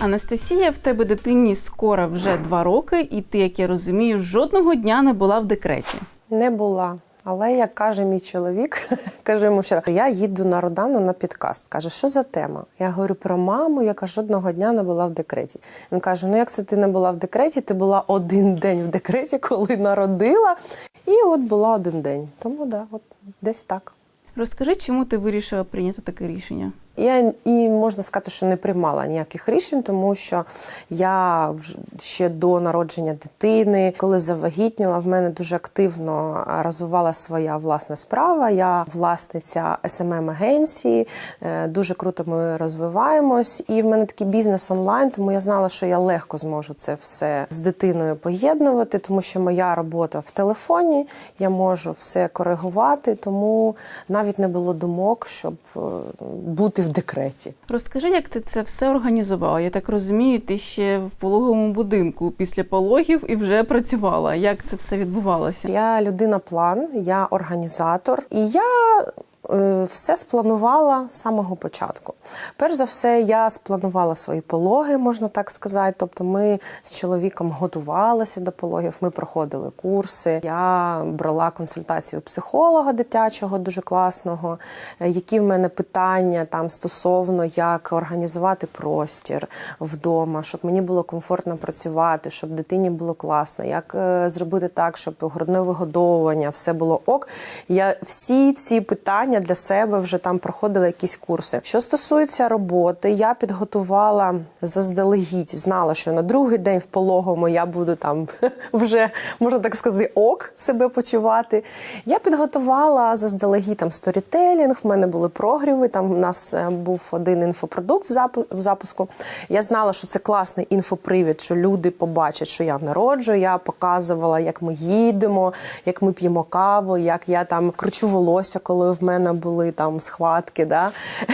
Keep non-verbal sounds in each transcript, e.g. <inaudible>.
Анастасія, в тебе дитині скоро вже два роки, і ти, як я розумію, жодного дня не була в декреті. Не була. Але як каже мій чоловік, <laughs> каже йому вчора, я їду на Родану на підкаст. Каже, що за тема? Я говорю про маму, яка жодного дня не була в декреті. Він каже: Ну як це ти не була в декреті? Ти була один день в декреті, <laughs> коли народила, і от була один день. Тому да, от десь так. Розкажи, чому ти вирішила прийняти таке рішення? Я і можна сказати, що не приймала ніяких рішень, тому що я ще до народження дитини, коли завагітніла, в мене дуже активно розвивала своя власна справа. Я власниця smm агенції Е, дуже круто ми розвиваємось. І в мене такий бізнес онлайн, тому я знала, що я легко зможу це все з дитиною поєднувати, тому що моя робота в телефоні, я можу все коригувати, тому навіть не було думок, щоб е, бути в декреті. Розкажи, як ти це все організувала. Я так розумію, ти ще в пологовому будинку після пологів і вже працювала. Як це все відбувалося? Я людина план, я організатор, і я все спланувала з самого початку. Перш за все, я спланувала свої пологи, можна так сказати. Тобто, ми з чоловіком готувалися до пологів, ми проходили курси. Я брала консультацію психолога дитячого, дуже класного. е, Які в мене питання там стосовно як організувати простір вдома, щоб мені було комфортно працювати, щоб дитині було класно, як е, зробити так, щоб грудне вигодовування все було ок. Я всі ці питання для себе вже там проходила якісь курси. Що стосується роботи, я підготувала заздалегідь, знала, що на другий день в пологому я буду там <laughs> вже можна так сказати, ок себе почувати. Я підготувала заздалегідь там сторітелінг. В мене були прогріви. Там у нас е, був один інфопродукт в запуску. Я знала, що це класний інфопривід, що люди побачать, що я народжую. Я показувала, як ми їдемо, як ми п'ємо каву, як я там кручу волосся, коли в мене були там схватки. Да?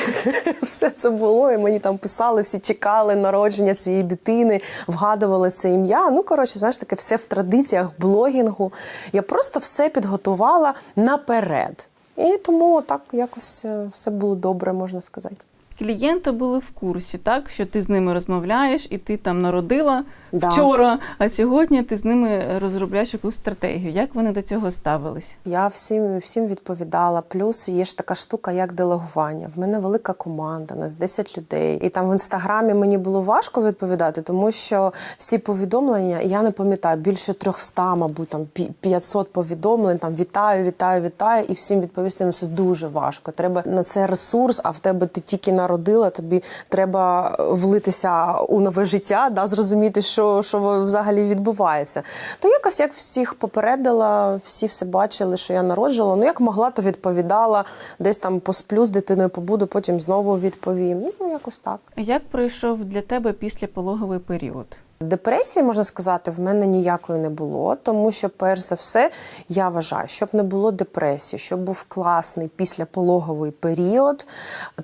<laughs> Все це було, і мені там писали, всі чекали народження цієї дитини, вгадували це ім'я. Ну, коротше, знаєш, таке все в традиціях блогінгу. Я просто все підготувала наперед. І тому так якось е, все було добре, можна сказати. Клієнти були в курсі, так що ти з ними розмовляєш, і ти там народила Да. вчора, а сьогодні ти з ними розробляєш якусь стратегію. Як вони до цього ставились? Я всім всім відповідала. Плюс є ж така штука, як делегування. В мене велика команда, нас 10 людей. І там в інстаграмі мені було важко відповідати, тому що всі повідомлення я не пам'ятаю більше 300, мабуть, там пі- 500 повідомлень. Там вітаю, вітаю, вітаю, і всім відповісти. Ну це дуже важко. Треба на це ресурс. А в тебе ти тільки народила. Тобі треба влитися у нове життя, да, зрозуміти, що, що взагалі відбувається. То якось як всіх попередила, всі все бачили, що я народжувала. Ну як могла, то відповідала. Десь там посплю з дитиною, побуду, потім знову відповім. Ну якось так. Як пройшов для тебе післяпологовий період? Депресії, можна сказати, в мене ніякої не було, тому що, перш за все, я вважаю, щоб не було депресії, щоб був класний післяпологовий період,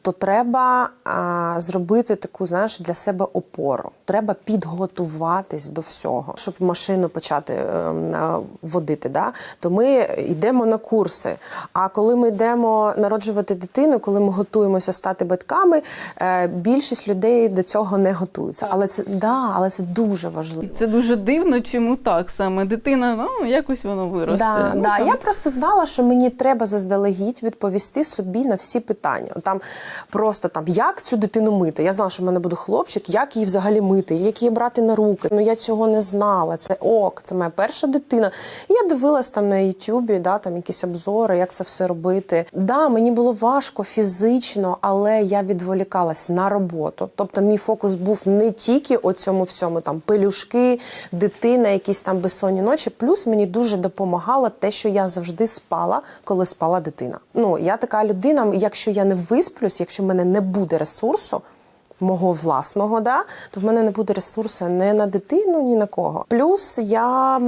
то треба а, зробити таку, знаєш, для себе опору. Треба підготуватись до всього, щоб машину почати е, е, водити. Да? То ми йдемо на курси. А коли ми йдемо народжувати дитину, коли ми готуємося стати батьками, е, більшість людей до цього не готуються. Але це да, але це дуже І важливо. це дуже дивно, чому так саме дитина, ну якось воно виросте. Да, ну, да. там. Я просто знала, що мені треба заздалегідь відповісти собі на всі питання. Там просто там як цю дитину мити. Я знала, що в мене буде хлопчик, як її взагалі мити, як її брати на руки. Ну я цього не знала. Це ок, це моя перша дитина. І я дивилась там на Ютубі, да, там якісь обзори, як це все робити. Да, мені було важко фізично, але я відволікалась на роботу. Тобто, мій фокус був не тільки о цьому всьому, там пелюшки, дитина, якісь там безсонні ночі. Плюс мені дуже допомагало те, що я завжди спала, коли спала дитина. Ну я така людина, якщо я не висплюсь, якщо в мене не буде ресурсу. Мого власного, да, то в мене не буде ресурсу не на дитину, ні на кого. Плюс я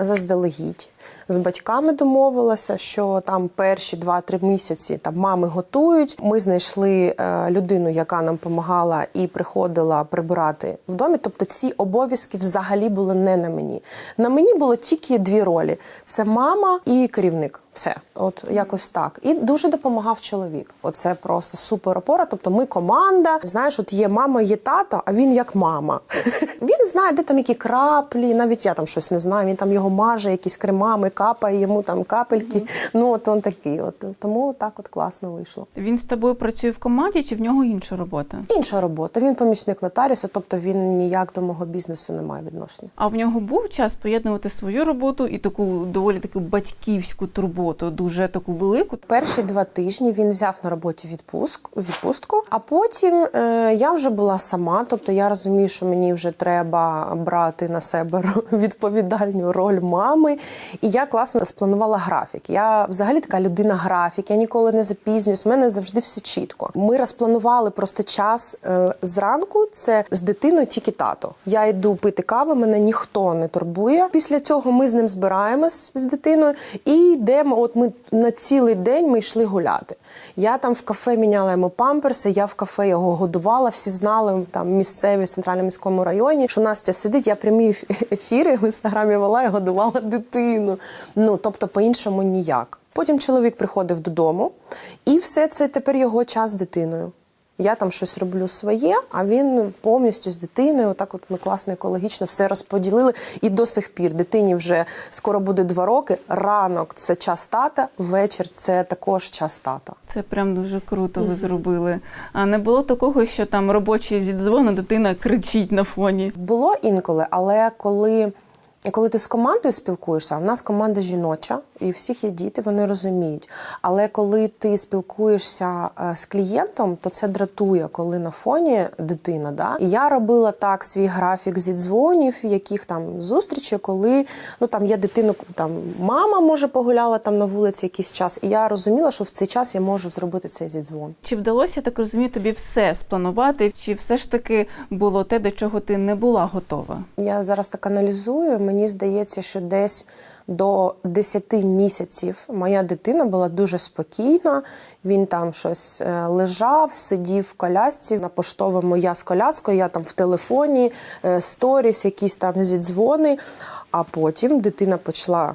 заздалегідь. З батьками домовилася, що там перші 2-3 місяці там мами готують. Ми знайшли е, людину, яка нам допомагала і приходила прибирати в домі. Тобто ці обов'язки взагалі були не на мені. На мені було тільки дві ролі: це мама і керівник. Все, от якось так. І дуже допомагав чоловік. Оце просто супер опора. Тобто ми команда. Знаєш, от є мама, є тато, а він як мама. <laughs> Він знає, де там які краплі. Навіть я там щось не знаю. Він там його маже, якісь кремами, капає йому там капельки. Ну от він такий. От тому так от класно вийшло. Він з тобою працює в команді чи в нього інша робота? Інша робота. Він помічник нотаріуса, тобто він ніяк до мого бізнесу не має відношення. А в нього був час поєднувати свою роботу і таку доволі таку батьківську турботу, дуже таку велику. Перші два тижні він взяв на роботі відпуск, відпустку, а потім е, я вже була сама. Тобто я розумію, що мені вже треба брати на себе <laughs> відповідальну роль мами. І я класно спланувала графік. Я взагалі така людина графік, я ніколи не запізнююсь. У мене завжди все чітко. Ми розпланували просто час е, зранку. Це з дитиною тільки тато. Я йду пити каву, мене ніхто не турбує. Після цього ми з ним збираємось з дитиною і йдемо. От ми на цілий день ми йшли гуляти. Я там в кафе міняла йому памперси, я в кафе його годувала. Всі знали там місцеві в центральному міському районі, що Настя сидить. Я прямі ефіри в інстаграмі вела і годувала дитину. Ну тобто, по-іншому ніяк. Потім чоловік приходив додому, і все це тепер його час з дитиною. Я там щось роблю своє, а він повністю з дитиною. Отак, от ми класно екологічно все розподілили. І до сих пір дитині вже скоро буде два роки. Ранок це час тата, вечір це також час тата. Це прям дуже круто ви зробили. А не було такого, що там робочий зідзвон, а дитина кричить на фоні. Було інколи, але коли, коли ти з командою спілкуєшся, в нас команда жіноча, і у всіх є діти, вони розуміють. Але коли ти спілкуєшся е, з клієнтом, то це дратує, коли на фоні дитина. Да? І я робила так свій графік зідзвонів, яких там зустрічей, коли ну там є дитина, там мама може погуляла там на вулиці якийсь час, і я розуміла, що в цей час я можу зробити цей зідзвон. Чи вдалося, так розумію, тобі все спланувати? Чи все ж таки було те, до чого ти не була готова? Я зараз так аналізую. Мені здається, що десь до 10 місяців моя дитина була дуже спокійна. Він там щось е, лежав, сидів в колясці на поштовому я з коляскою, я там в телефоні, е, сторіс, якісь там зідзвони. А потім дитина почала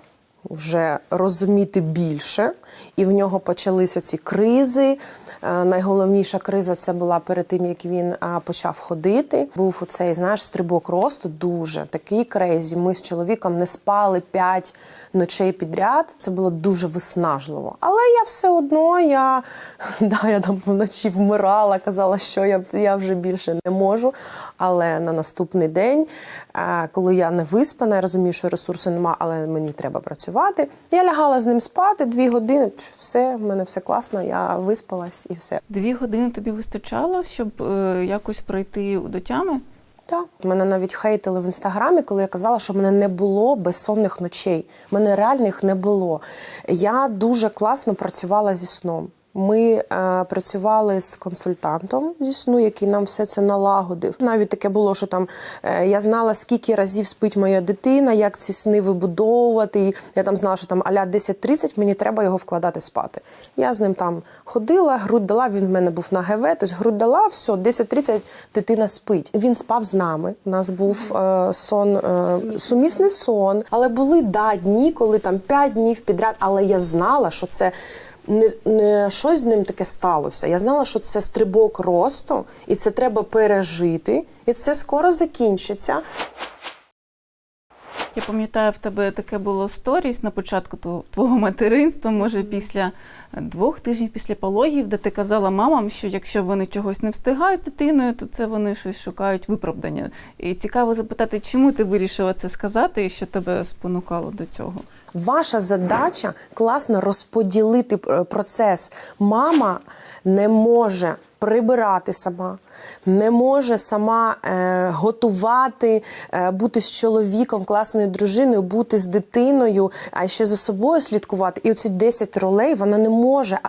вже розуміти більше, і в нього почалися ці кризи. Е, Найголовніша криза це була перед тим, як він почав ходити. Був оцей, знаєш, стрибок росту дуже такий крейзі. Ми з чоловіком не спали п'ять ночей підряд. Це було дуже виснажливо. Але я все одно, я, <laughs> да, я там вночі вмирала, казала, що я, я вже більше не можу. Але на наступний день, е, коли я не виспана, я розумію, що ресурсу нема, але мені треба працювати. Я лягала з ним спати дві години. Все, в мене все класно, я виспалась і все. Дві години тобі вистачало, щоб е, якось пройти до тями? Так. Мене навіть хейтили в інстаграмі, коли я казала, що мене не було безсонних ночей. Мене реальних не було. Я дуже класно працювала зі сном. Ми е, працювали з консультантом зі сну, який нам все це налагодив. Навіть таке було, що там е, я знала, скільки разів спить моя дитина, як ці сни вибудовувати. І я там знала, що там аля 10-30 мені треба його вкладати спати. Я з ним там ходила, грудь дала. Він в мене був на ГВ, тобто грудь дала, все, 10-30 дитина спить. Він спав з нами. У нас був е, сон, е, сумісний сон. Але були да, дні, коли там 5 днів підряд, але я знала, що це не, не щось з ним таке сталося. Я знала, що це стрибок росту, і це треба пережити, і це скоро закінчиться. Я пам'ятаю, в тебе таке було сторіс на початку тво- твого материнства, може після двох тижнів після пологів, де ти казала мамам, що якщо вони чогось не встигають з дитиною, то це вони щось шукають виправдання. І цікаво запитати, чому ти вирішила це сказати і що тебе спонукало до цього? Ваша задача класно розподілити е, процес. Мама не може прибирати сама, не може сама е, готувати, е, бути з чоловіком, класною дружиною, бути з дитиною, а ще за собою слідкувати. І оці 10 ролей вона не може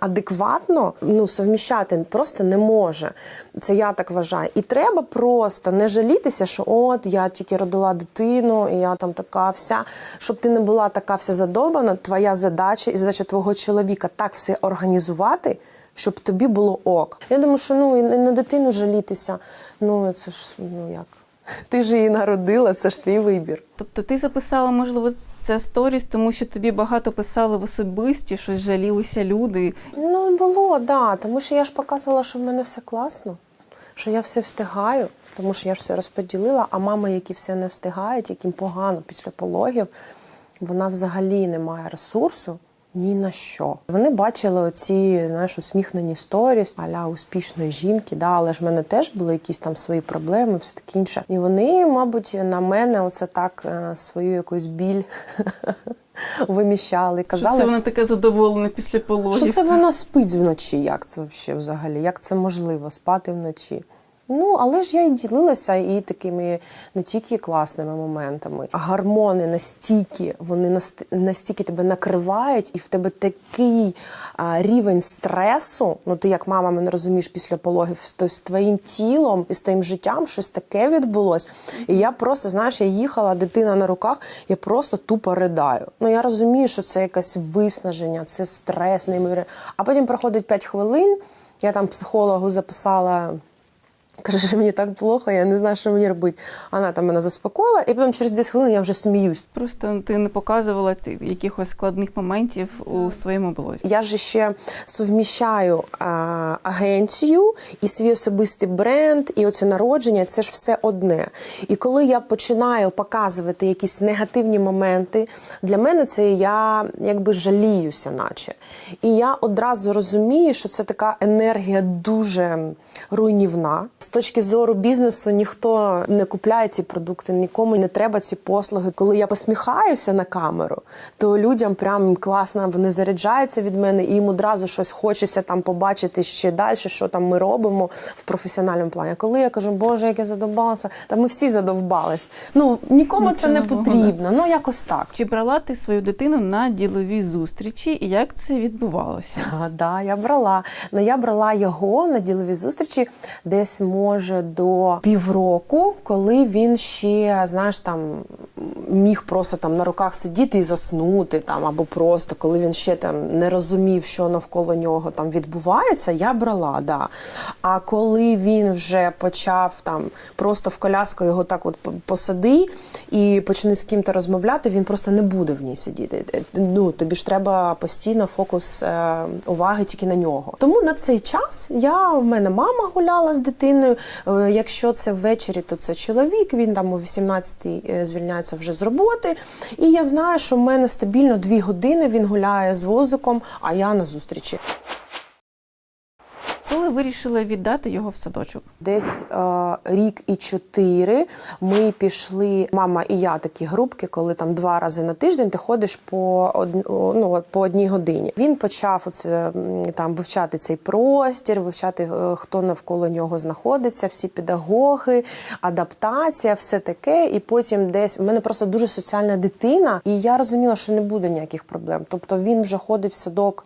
адекватно ну, совміщати, просто не може. Це я так вважаю. І треба просто не жалітися, що от я тільки родила дитину, і я там така вся. Щоб ти не була така вся задовбана, твоя задача і задача твого чоловіка так все організувати, щоб тобі було ок. Я думаю, що ну і на дитину жалітися. Ну це ж ну як. <laughs> Ти ж її народила, це ж твій вибір. Тобто ти записала, можливо, це сторіс, тому що тобі багато писали в особисті, щось жалілися люди. Ну, було, да. Тому що я ж показувала, що в мене все класно, що я все встигаю, тому що я ж все розподілила, а мами, які все не встигають, яким погано після пологів, вона взагалі не має ресурсу. Ні на що. Вони бачили оці, знаєш, усміхнені сторіс, аля успішної жінки, да, але ж в мене теж були якісь там свої проблеми, все таке інше. І вони, мабуть, на мене оце так е, свою якусь біль <laughs> виміщали. Що Казали, це вона така задоволена після пологів. що це вона спить вночі? Як це взагалі? Як це можливо спати вночі? Ну, але ж я і ділилася і такими не тільки класними моментами, а гормони настільки, вони настільки тебе накривають, і в тебе такий а, рівень стресу. Ну, ти як мама мене розумієш після пологів, то з твоїм тілом і з твоїм життям щось таке відбулось. І я просто, знаєш, я їхала, дитина на руках, я просто тупо ридаю. Ну я розумію, що це якесь виснаження, це стрес, неймовірно. А потім проходить 5 хвилин. Я там психологу записала. Каже, що мені так плохо, я не знаю, що мені робити. Вона там мене заспокоїла, і потім через 10 хвилин я вже сміюсь. Просто ти не показувала якихось складних моментів у своєму блозі. Я ж ще совміщаю а, агенцію і свій особистий бренд, і оце народження це ж все одне. І коли я починаю показувати якісь негативні моменти, для мене це я якби жаліюся, наче. І я одразу розумію, що це така енергія дуже руйнівна. З точки зору бізнесу ніхто не купляє ці продукти, нікому не треба ці послуги. Коли я посміхаюся на камеру, то людям прям класно вони заряджаються від мене, і їм одразу щось хочеться там побачити ще далі, що там ми робимо в професіональному плані. А Коли я кажу, Боже, як я задовбалася, та ми всі задовбались. Ну нікому це це не потрібно. Ну якось так. Чи брала ти свою дитину на ділові зустрічі і як це відбувалося? А, да, я брала. Ну я брала його на ділові зустрічі десь може до півроку, коли він ще, знаєш, там міг просто там на руках сидіти і заснути, там або просто коли він ще там не розумів, що навколо нього там відбувається, я брала, да. А коли він вже почав там просто в коляску його так от посади і почне з ким-то розмовляти, він просто не буде в ній сидіти. Ну тобі ж треба постійно фокус е, уваги тільки на нього. Тому на цей час я в мене мама гуляла з дитиною. Е, якщо це ввечері, то це чоловік. Він там о 18-й е, звільняється вже з роботи. І я знаю, що в мене стабільно дві години він гуляє з возиком, а я на зустрічі. Коли вирішила віддати його в садочок? Десь е, рік і чотири ми пішли, мама і я такі групки, коли там два рази на тиждень ти ходиш по од, ну, по одній годині. Він почав оце, там вивчати цей простір, вивчати, е, хто навколо нього знаходиться, всі педагоги, адаптація, все таке. І потім десь в мене просто дуже соціальна дитина, і я розуміла, що не буде ніяких проблем. Тобто він вже ходить в садок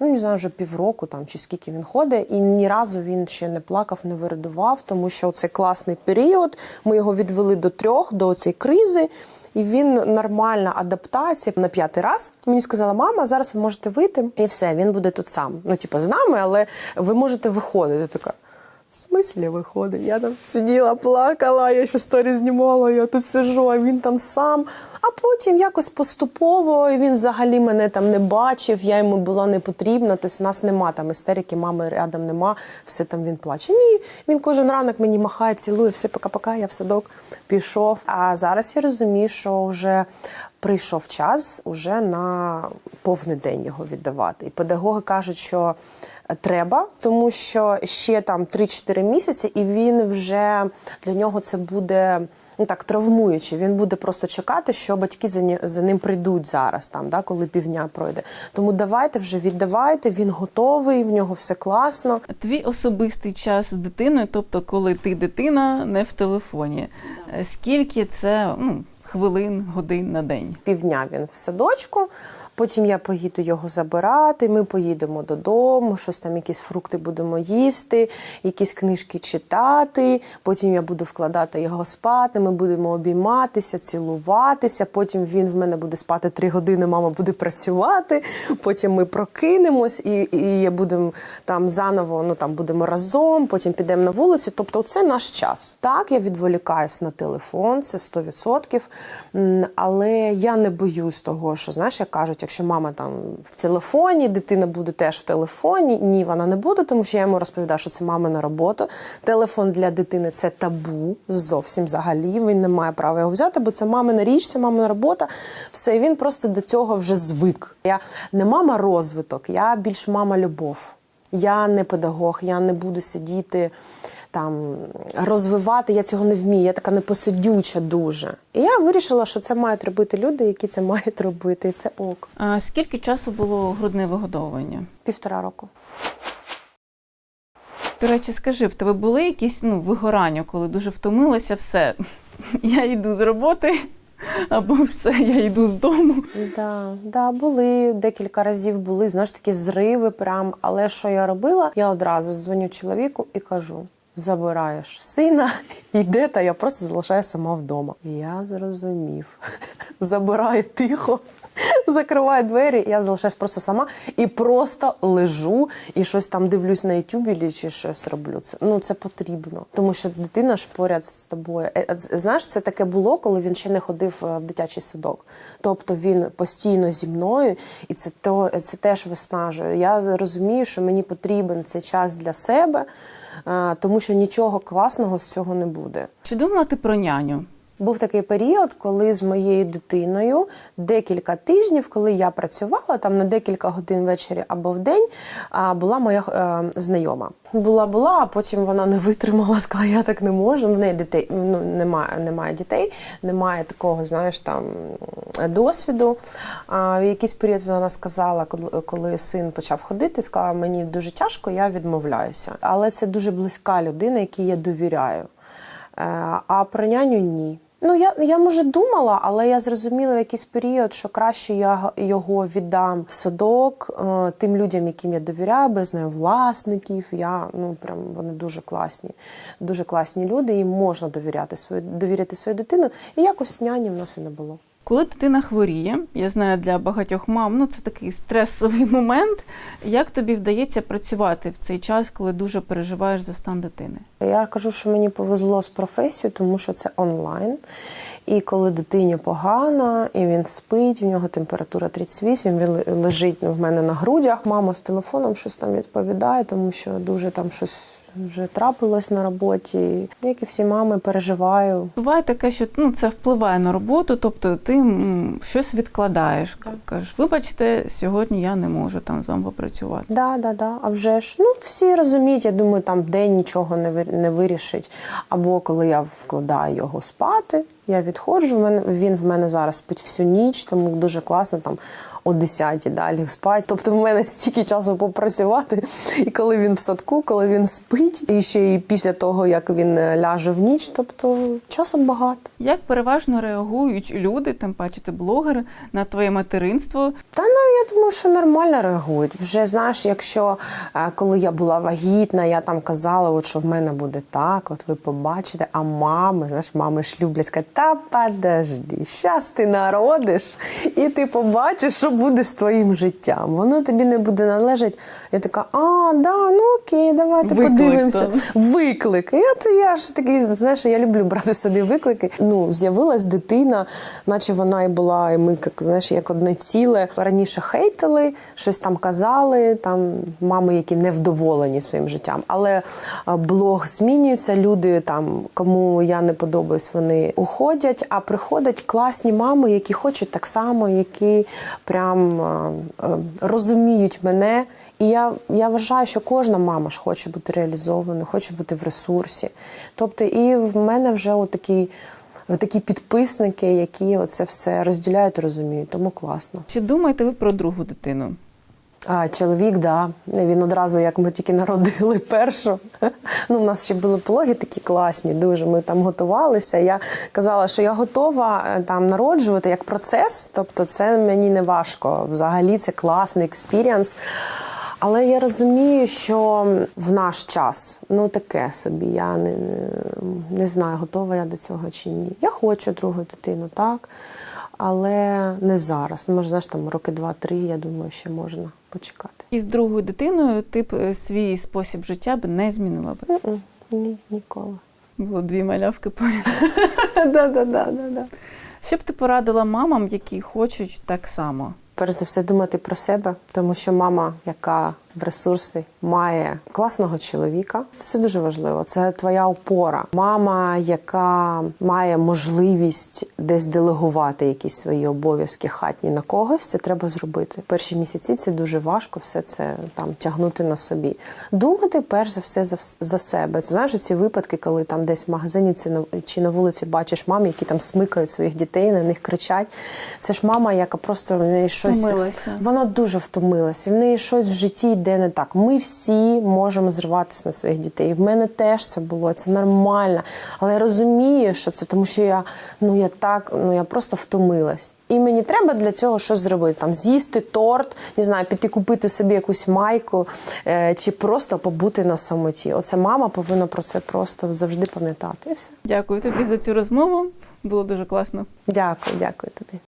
ну не знаю, вже півроку там чи скільки він ходить, і ні разу він ще не плакав, не вирадував, тому що це класний період. Ми його відвели до трьох, до цієї кризи. І він нормальна адаптація на п'ятий раз. Мені сказала, мама, зараз ви можете вийти, і все, він буде тут сам. Ну, типу, з нами, але ви можете виходити. Така. В смислі виходить? Я там сиділа, плакала, я ще сторі знімала, я тут сижу, а він там сам. А потім якось поступово він взагалі мене там не бачив, я йому була не потрібна. Тобто нас нема там істерики, мами рядом нема, все там він плаче. Ні, він кожен ранок мені махає, цілує, все пока-пока, я в садок пішов. А зараз я розумію, що вже прийшов час уже на повний день його віддавати. І педагоги кажуть, що треба, тому що ще там 3-4 місяці, і він вже для нього це буде. Ну так травмуючий. Він буде просто чекати, що батьки за, ні- за ним прийдуть зараз, там, да, коли півдня пройде. Тому давайте вже віддавайте, він готовий, в нього все класно. Твій особистий час з дитиною, тобто коли ти дитина не в телефоні. Скільки це ну, хвилин, годин на день? Півдня він в садочку. Потім я поїду його забирати. Ми поїдемо додому, щось там, якісь фрукти будемо їсти, якісь книжки читати. Потім я буду вкладати його спати. Ми будемо обійматися, цілуватися. Потім він в мене буде спати три години. Мама буде працювати. Потім ми прокинемось і, і будемо там заново. Ну там будемо разом. Потім підемо на вулицю. Тобто, це наш час. Так, я відволікаюсь на телефон, це 100%. Але я не боюсь того, що знаєш, як кажуть, якщо мама там в телефоні, дитина буде теж в телефоні. Ні, вона не буде, тому що я йому розповідаю, що це мамина робота. Телефон для дитини це табу зовсім взагалі. Він не має права його взяти, бо це мамина річ, це мамина робота. Все, і він просто до цього вже звик. Я не мама розвиток, я більш мама любов. Я не педагог, я не буду сидіти там розвивати. Я цього не вмію. Я така непосидюча дуже. І я вирішила, що це мають робити люди, які це мають робити. І це ок. А скільки часу було грудне вигодовування? Півтора року. До речі, скажи, в тебе були якісь ну, вигорання, коли дуже втомилася, все, <laughs> я йду з роботи, <laughs> або все, я йду з дому. Да, да, були декілька разів були, знаєш, такі зриви прям. Але що я робила? Я одразу дзвоню чоловіку і кажу: забираєш сина, <laughs> йде, та я просто залишаю сама вдома. І я зрозумів. <laughs> Забираю тихо. <laughs> Закриваю двері, я залишаюсь просто сама і просто лежу і щось там дивлюсь на Ютубі чи щось роблю. Це ну це потрібно, тому що дитина ж поряд з тобою. Е, е, Знаєш, це таке було, коли він ще не ходив е, в дитячий садок. Тобто він постійно зі мною, і це то це теж виснажує. Я розумію, що мені потрібен цей час для себе, тому що нічого класного з цього не буде. Чи думала ти про няню? Був такий період, коли з моєю дитиною декілька тижнів, коли я працювала там на декілька годин ввечері або в день, була моя е, знайома. Була була, а потім вона не витримала, сказала, я так не можу. В неї дітей ну немає, немає дітей, немає такого, знаєш, там досвіду. А в якийсь період вона сказала, коли, син почав ходити, сказала, мені дуже тяжко, я відмовляюся. Але це дуже близька людина, якій я довіряю. Е, А про няню ні. Ну, я, я може думала, але я зрозуміла в якийсь період, що краще я його віддам в садок е, тим людям, яким я довіряю, бо я знаю власників. Я ну прям вони дуже класні, дуже класні люди. Їм можна довіряти свою довіряти свою дитину. І якось няні в нас і не було. Коли дитина хворіє, я знаю для багатьох мам, ну це такий стресовий <laughs> момент. Як тобі вдається працювати в цей час, коли дуже переживаєш за стан дитини? Я кажу, що мені повезло з професією, тому що це онлайн. І коли дитині погано, і він спить, в нього температура 38, він лежить в мене на грудях. Мама з телефоном щось там відповідає, тому що дуже там щось вже трапилось на роботі. Як і всі мами, переживаю. Буває таке, що ну, це впливає на роботу, тобто ти м, щось відкладаєш. Кажеш, вибачте, сьогодні я не можу там з вами попрацювати. Да, да, да. А вже ж ну всі розуміють. Я думаю, там день нічого не вир- не вирішить. Або коли я вкладаю його спати, я відходжу. Він в мене зараз спить всю ніч, тому дуже класно там о 10 далі спать. Тобто в мене стільки часу попрацювати. І коли він в садку, коли він спить, і ще і після того як він е, ляже в ніч, тобто часу багато. Як переважно реагують люди, тим паче ти блогер, на твоє материнство? Та ну я думаю, що нормально реагують. Вже знаєш, якщо е, коли я була вагітна, я там казала, от що в мене буде так, от ви побачите. А мами, знаєш, мами ж люблять сказати, та подожди, щас ти народиш, і ти побачиш, що буде з твоїм життям. Воно тобі не буде належати. Я така, а, да, ну окей, давайте Виклик, подивимося. то. Виклик. І от я ж такий, знаєш, я люблю брати собі виклики. Ну, з'явилась дитина, наче вона і була, і ми як знаєш, як одне ціле. Раніше хейтили, щось там казали, там мами, які невдоволені своїм життям. Але блог змінюється. Люди там, кому я не подобаюсь, вони уходять. А приходять класні мами, які хочуть так само, які прям а, а, розуміють мене. І я, я вважаю, що кожна мама ж хоче бути реалізованою, хоче бути в ресурсі. Тобто, і в мене вже отакий такі підписники, які оце все розділяють розуміють. Тому класно. Чи думаєте ви про другу дитину? А чоловік, да. Він одразу, як ми тільки народили <laughs> першу. Ну, у нас ще були пологи такі класні, дуже. Ми там готувалися. Я казала, що я готова е, там народжувати як процес, тобто це мені не важко. Взагалі це класний експірієнс. Але я розумію, що в наш час ну таке собі. Я не, не, не знаю, готова я до цього чи ні. Я хочу другу дитину, так. Але не зараз. Ну, може, знаєш, там роки два-три, я думаю, ще можна почекати. І з другою дитиною ти б е, свій спосіб життя б не змінила б. М-м, Ні, ніколи. Було дві малявки поряд. <laughs> Да-да-да-да-да. Що б ти порадила мамам, які хочуть так само? Перш за все думати про себе, тому що мама, яка в ресурсі має класного чоловіка, це дуже важливо. Це твоя опора. Мама, яка має можливість десь делегувати якісь свої обов'язки хатні на когось, це треба зробити. Перші місяці це дуже важко, все це там тягнути на собі. Думати перш за все за, за себе. Це знаєш ці випадки, коли там десь в магазині чи на, чи на вулиці бачиш мам, які там смикають своїх дітей, на них кричать. Це ж мама, яка просто в неї щось Втомилася. вона дуже втомилася. В неї щось в житті йде не так. Ми всі можемо зриватися на своїх дітей. В мене теж це було, це нормально. Але я розумію, що це тому, що я ну я так, ну я просто втомилась. І мені треба для цього щось зробити. Там з'їсти торт, не знаю, піти купити собі якусь майку е, чи просто побути на самоті. Оце мама повинна про це просто завжди пам'ятати. І все. Дякую тобі за цю розмову. Було дуже класно. Дякую, дякую тобі.